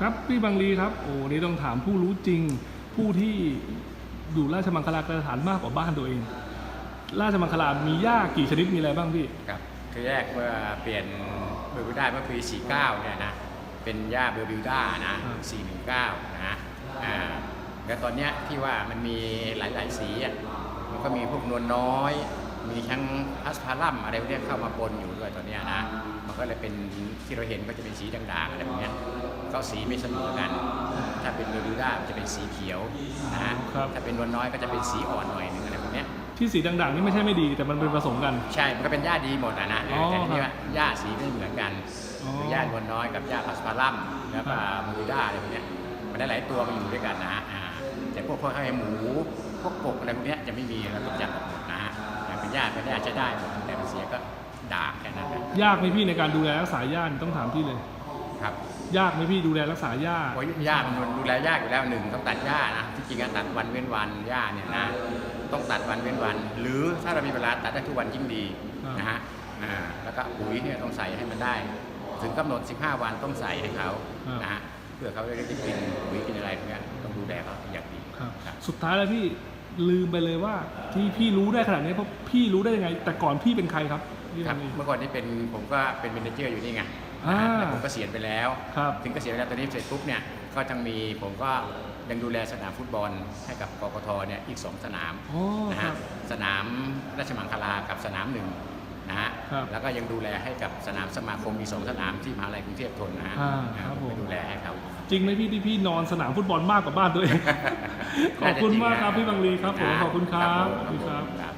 ครับพี่บังลีครับโอ้นี่ต้องถามผู้รู้จริง ผู้ที่อยู่ราชมังคลาสถานมากกว่าบ้านตัวเอง ราชมังคลามีหญ้ากี่ชนิดมีอะไรบ้างพี่ครับคือแรกเมื่อเปลี่ยนเบอร์บิวด้าเมื่อปี49เนี่ยนะเป็นย่าเบอร์บิวด้านะอ่า419นะอ่าแล้วตอนเนี้ยที่ว่ามันมีหลายๆสีอะมันก็มีพวกนวลน้อย มีทั้งพัสพารัมอะไรพวกเนี้ยเข้ามาปนอยู่ด้วยตอนเนี้ยนะ มันก็เลยเป็นที่เราเห็นก็จะเป็นสีด่างๆอะไรพวกเนี้ยก็สีไม่เสมอกัน ถ้าเป็นเบอร์บิวด้ามันจะเป็นสีเขียวนะฮะครับถ้าเป็นนวลน้อยก็จะเป็นสีอ่อนหน่อยนึงอะไรพวกเนี้ยที่สีด่างๆนี่ไม่ใช่ไม่ดีแต่มันเป็นผสมกัน ใช่ มันก็เป็นหญ้าดีหมดอะนะอ๋อแต่ทีนี้ครัว่าบหญ้าสีไม่เหมือนกันอ๋อคือหญ้านวลน้อยกับหญ้าพัสพารัมแล้วก็ครับมูด้าอะไรพวกเนี้ยมันได้หลายตัวมาอยู่ด้วยกันนะอ่าแต่พวกพวกให้หมูพวกกบอะไรพวกเนี้ยจะไม่มีเราต้องจัดออกหมดนะฮะแต่เป็น หญ้าเป็นหญ้าใช้ได้หมดแต่มันเสียก็ด่างแค่นั้นนะยากไหมพี่ในการดูแลรักษาหญ้านี่ต้องถามพี่เลย ครับยากไหมพี่ดูแลรักษาหญ้าโอ้ยหญ้ามันดูแลยากอยู่แล้วหนึ่งต้องตัดหญ้านะที่จริงอะตัดวันเว้นวันหญ้าเนี่ยนะต้องตัดวันเว้นวัน หรือถ้าเรามีเวลาตัดได้ทุกวันยิ่งดีอ่านนะฮะอ่าแล้วก็ปุ๋ยเนี่ยต้องใส่ให้มันได้ ถึงกำหนด 15 วันต้องใส่ให้เขานะฮะเพื่อเขาจะได้กินปุ๋ยกินอะไรพวกเนี้ยต้องดูแลเขาอย่างดีครับครับสุดท้ายแล้วพี่ ลืมไปเลยว่า ที่พี่รู้ได้ขนาดนี้เพราะพี่รู้ได้ยังไง แต่ก่อนพี่เป็นใครครับพี่ครับบังลีเมื่อก่อนนี้เป็นผมก็เป็นเมเนเจอร์อยู่นี่ไงอ่านะฮะแล้วผมก็เสียณไปแล้ว ครับถึงเกษียณไปแล้วตอนนี้เสร็จปุ๊บเนี่ยก็จังมีผมก็ยังดูแลสนามฟุตบอลให้กับกกทเนี่ยอีก2สนามอ๋อนะครัฮะบ สนามราชมังคลากับสนามหนึ่ง นะฮะครับแล้วก็ยังดูแลให้กับสนามสมาคมอีกสองสนามที่มหาลัยกรุงเทพธนนะฮะอ่าอ่าครับผมไปผมดูแลให้เขาจริงไหมพี่ที่พี่นอนสนามฟุตบอลมากกว่าบ้านตัวเองขอบคุณมากครับพี่บังลีครับผมขอบคุณครับผมขอบคุณครับครับ